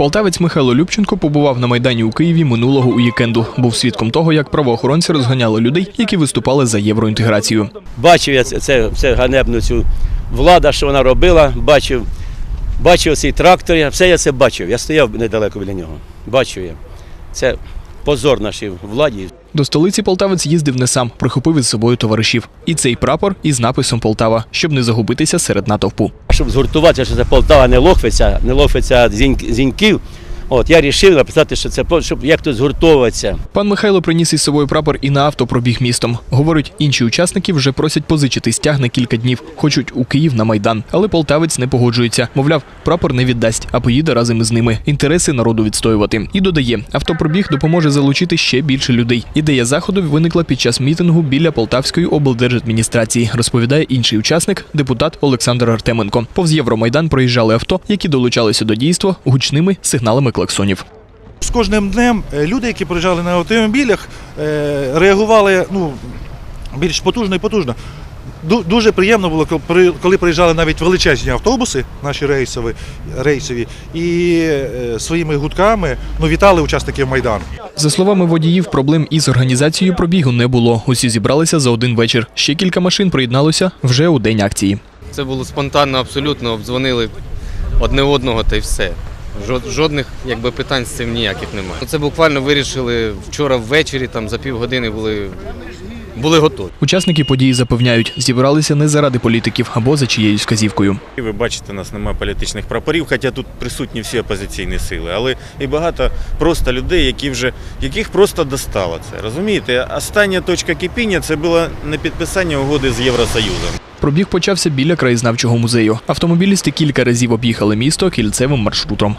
Полтавець Михайло Любченко побував на майдані у Києві минулого уікенду. Був свідком того, як правоохоронці розганяли людей, які виступали за євроінтеграцію. Бачив я це, це, ганебну цю влада, що вона робила, бачив, бачив цей трактор, все я це бачив. Я стояв недалеко біля нього. Бачив я. Це позор нашій владі. До столиці полтавець їздив не сам, прихопив із собою товаришів. І цей прапор із написом Полтава, щоб не загубитися серед натовпу. Щоб згуртуватися, що це Полтава не лохвиться, не лохвиться Зіньків. От, я вирішив написати, що це щоб як тут згуртовуватися. Пан Михайло приніс із собою прапор і на авто пробіг містом. Говорить, інші учасники вже просять позичити стяг на кілька днів, хочуть у Київ на майдан. Але полтавець не погоджується. Мовляв, прапор не віддасть, а поїде разом із ними. Інтереси народу відстоювати. І додає, автопробіг допоможе залучити ще більше людей. Ідея заходу виникла під час мітингу біля Полтавської облдержадміністрації. Розповідає інший учасник, депутат Олександр Артеменко. Повз Євромайдан проїжджали авто, які долучалися до дійства гучними сигналами клаксонів. З кожним днем е, люди, які приїжджали на автомобілях, е, реагували ну, більш потужно і потужно. Дуже приємно було, коли при- коли приїжджали навіть величезні автобуси, наші рейсові, рейсові, і е, своїми гудками ну, вітали учасників Майдану. За словами водіїв, проблем із організацією пробігу не було. Усі зібралися за один вечір. Ще кілька машин приєдналося вже у день акції. Це було спонтанно, абсолютно обдзвонили одне одного та й все. Жод- Жодних якби, питань з цим ніяких немає. Це буквально вирішили вчора ввечері, там за півгодини були, були готові. Учасники події запевняють, зібралися не заради політиків або за чиєюсь вказівкою. Ви бачите, у нас немає політичних прапорів, хоча тут присутні всі опозиційні сили, але і багато просто людей, які вже яких просто достало це. Розумієте, остання точка кипіння це було не підписання угоди з Євросоюзом. Пробіг почався біля краєзнавчого музею. Автомобілісти кілька разів об'їхали місто кільцевим маршрутом.